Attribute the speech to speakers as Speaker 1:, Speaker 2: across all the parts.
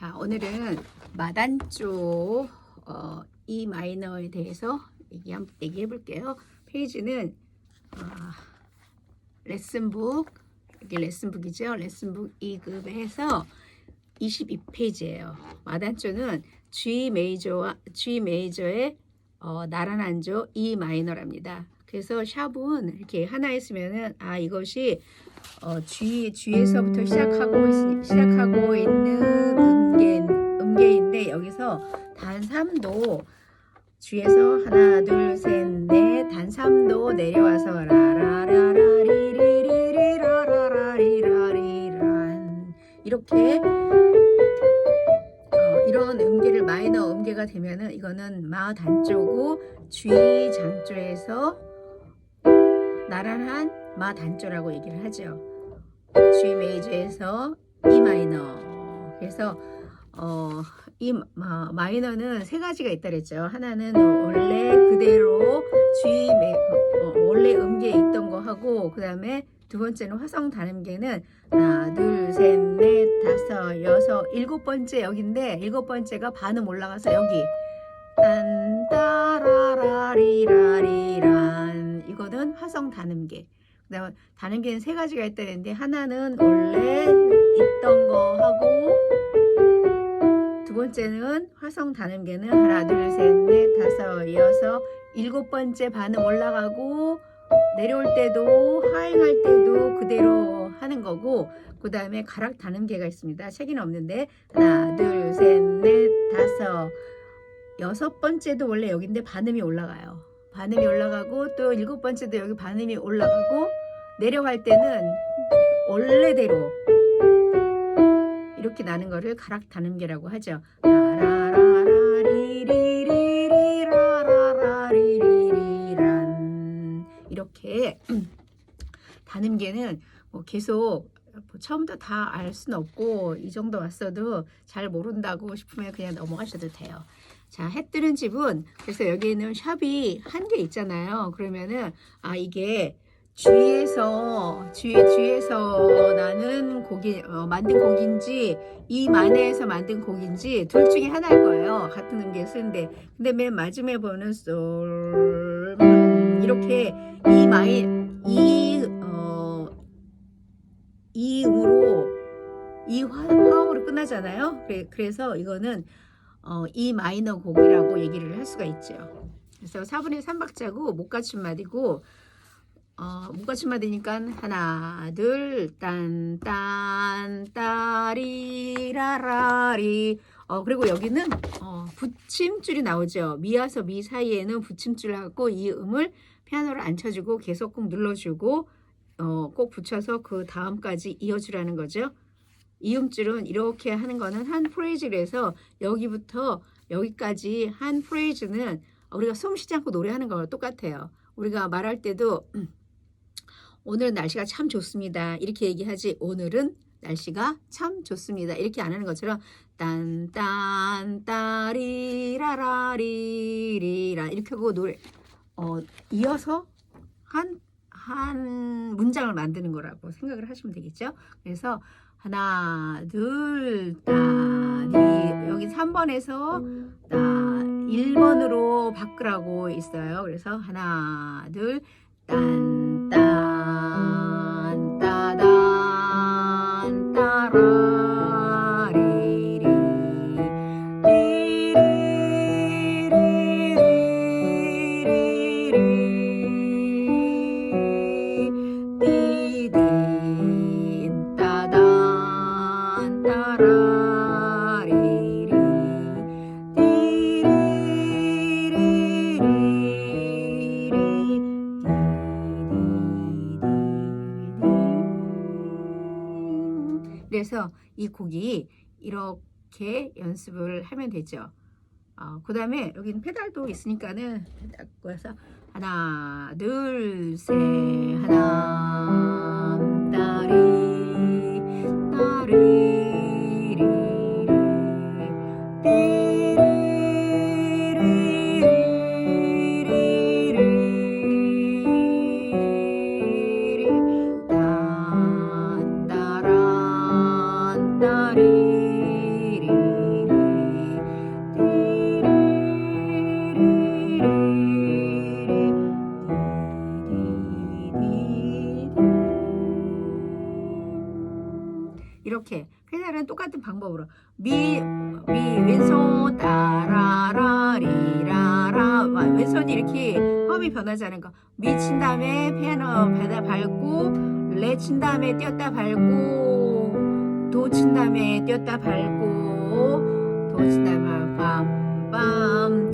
Speaker 1: 자, 오늘은 마단조 어, E 마이너에 대해서 얘기 한 얘기해 볼게요. 페이지는 아, 레슨북 여기 레슨북이죠. 레슨북 2급에서 22페이지예요. 마단조는 G 메이저와 G 메이저의 어, 나란한 조 E 마이너랍니다. 그래서 샵은 이렇게 하나 있으면은 아 이것이 어, G G에서부터 시작하고 있, 시작하고 있는 음계 음계인데 여기서 단 3도 G에서 하나 둘 셋 넷단 3도 내려와서 라라라리리리라라라리라리란 이렇게 어, 이런 음계를 마이너 음계가 되면은 이거는 마 단조고 G 장조에서 나란한 마 단조라고 얘기를 하죠. G 메이저에서 E 마이너. 그래서 어, 이 마, 마이너는 세 가지가 있다 그랬죠. 하나는 원래 그대로 G 메, 어, 원래 음계에 있던 거 하고 그다음에 두 번째는 화성 단음계는 하나, 둘, 셋, 넷, 다섯, 여섯, 일곱 번째 여기인데 일곱 번째가 반음 올라가서 여기 딴따라라리라리란 이거는 화성 단음계. 그다음에 단음계는 세 가지가 있다 는데 하나는 원래 있던 거 하고 두 번째는 화성 단음계는 하나 둘 셋 넷 다섯 여섯 일곱 번째 반음 올라가고 내려올 때도 하행할 때도 그대로 하는 거고 그 다음에 가락 단음계가 있습니다. 책에는 없는데 하나 둘 셋 넷 다섯 여섯 번째도 원래 여기인데 반음이 올라가요. 반음이 올라가고 또 일곱 번째도 여기 반음이 올라가고 내려갈 때는 원래대로 이렇게 나는 거를 가락 단음계라고 하죠. 이렇게 단음계는 뭐 계속 뭐 처음부터 다 알 수는 없고 이 정도 왔어도 잘 모른다고 싶으면 그냥 넘어가셔도 돼요. 자, 해 뜨는 집은 그래서 여기에는 샵이 한 개 있잖아요. 그러면은 아 이게 G에서 G G에서 나는 곡이 어, 만든 곡인지 이 만회에서 만든 곡인지 둘 중에 하나일 거예요. 같은 음계 쓰는데 근데 맨 마지막에 보는 솔 음, 이렇게 이 마이 이 어, 이 음으로 이 화, 화음으로 끝나잖아요. 그래, 그래서 이거는 어, 이 마이너 곡이라고 얘기를 할 수가 있죠. 그래서 4분의 3박자고 못 갖춘 마디고 어, 못 갖춘 마디니까 하나 둘딴딴 따리라라리 어, 그리고 여기는 어, 붙임줄이 나오죠. 미와서 미 사이에는 붙임줄을 하고 이 음을 피아노를 안 쳐주고 계속 꼭 눌러주고 어, 꼭 붙여서 그 다음까지 이어주라는 거죠. 이음줄은 이렇게 하는 거는 한 프레이즈에서 여기부터 여기까지 한 프레이즈는 우리가 숨 쉬지 않고 노래하는 거랑 똑같아요. 우리가 말할 때도 오늘 날씨가 참 좋습니다. 이렇게 얘기하지 오늘은 날씨가 참 좋습니다. 이렇게 안 하는 것처럼 딴딴 따리라라리리라 이렇게 하고 노래 어, 이어서 한 한 문장을 만드는 거라고 생각을 하시면 되겠죠. 그래서 하나, 둘, 따리. 여기 3번에서 따, 1번으로 바꾸라고 있어요. 그래서 하나, 둘, 딴, 딴, 그래서 이 곡이 이렇게 연습을 하면 되죠. 어, 그 다음에 여기는 페달도 있으니까는 페달 서 하나 둘 셋 하나 따리 따리리 똑같은 방법으로 미, 미 왼손 따라라 리라라 와, 왼손이 이렇게 험이 변하지 않은 거. 미 친 다음에 피아노 페달 밟고 레 친 다음에 띄었다 밟고 도 친 다음에 띄었다 밟고 도 친 다음에 빰빰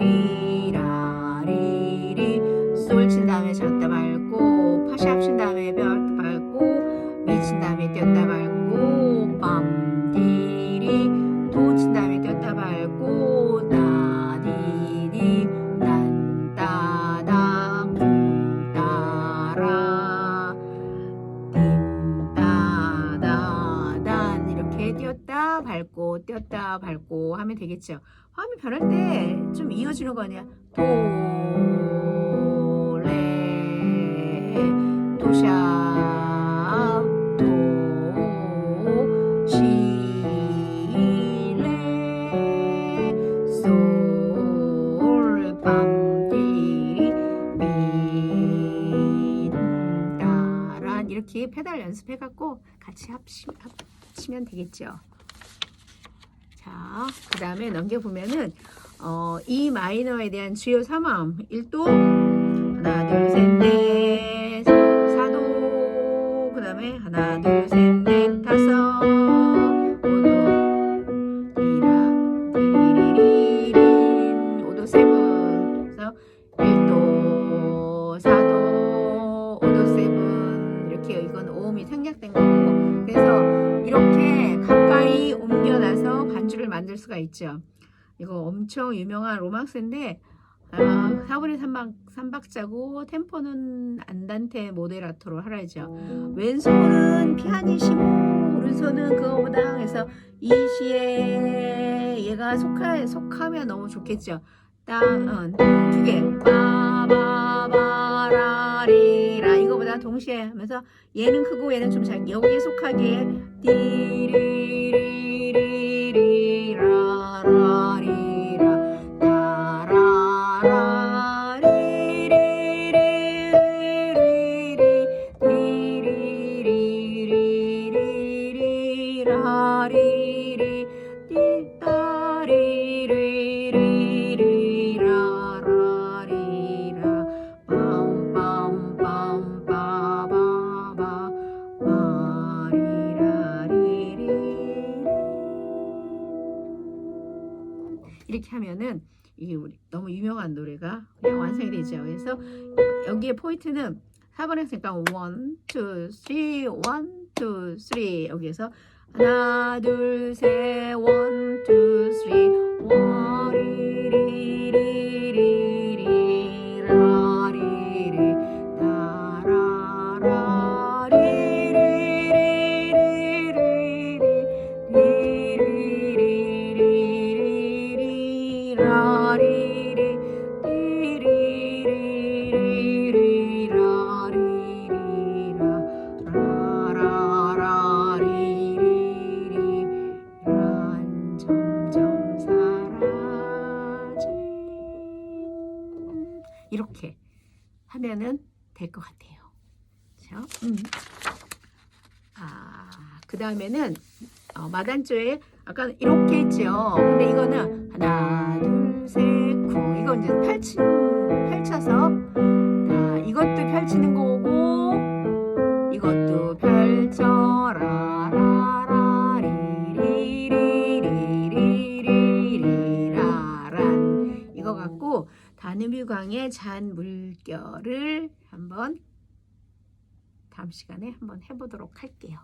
Speaker 1: 디리리라 리리 솔 친 다음에 졌다 밟고 파샵 친 다음에 별 밟고 띄었다 밟고 하면 되겠죠. 화음이 변할 때 좀 이어지는 거 아니야? 도, 레, 도샵, 도, 시, 레, 솔, 빰, 디, 미, 따란 이렇게 페달 연습해갖고 같이 합치, 합치면 되겠죠. 자, 그 다음에 넘겨보면은, 어, 이 마이너에 대한 주요 3함. 1도, 하나, 둘, 셋, 넷, 4도, 그 다음에 하나, 둘, 셋, 있죠. 이거 엄청 유명한 로망스인데 아, 4분의 3박, 3박자고 템포는 안단테 모데라토로 하라죠. 왼손은 피아니시모 오른손은 그거보다 해서 이 시에 얘가 속하, 속하면 너무 좋겠죠. 땅두개 바바바라리라 이거보다 동시에 하면서 얘는 크고 얘는 좀 작게 여기에 속하게 띠리리리라라리 이렇게 하면은 이게 우리 너무 유명한 노래가 그냥 완성이 되죠. 그래서 여기에 포인트는 4번 했으니까 1, 2, 3, 1, 2, 3 여기에서 하나 둘셋 one two three one 될 것 같아요. 그렇죠? 음. 아, 그 다음에는 어, 마단조에 아까 이렇게 했죠. 근데 이거는 하나, 둘, 셋, 쿵. 이거 이제 펼치, 펼쳐서 자, 이것도 펼치는 거고 이것도 펼쳐라 라라 리리리리리라란 이거 갖고 다누비광의 잔 물결을 한번 다음 시간에 한번 해보도록 할게요.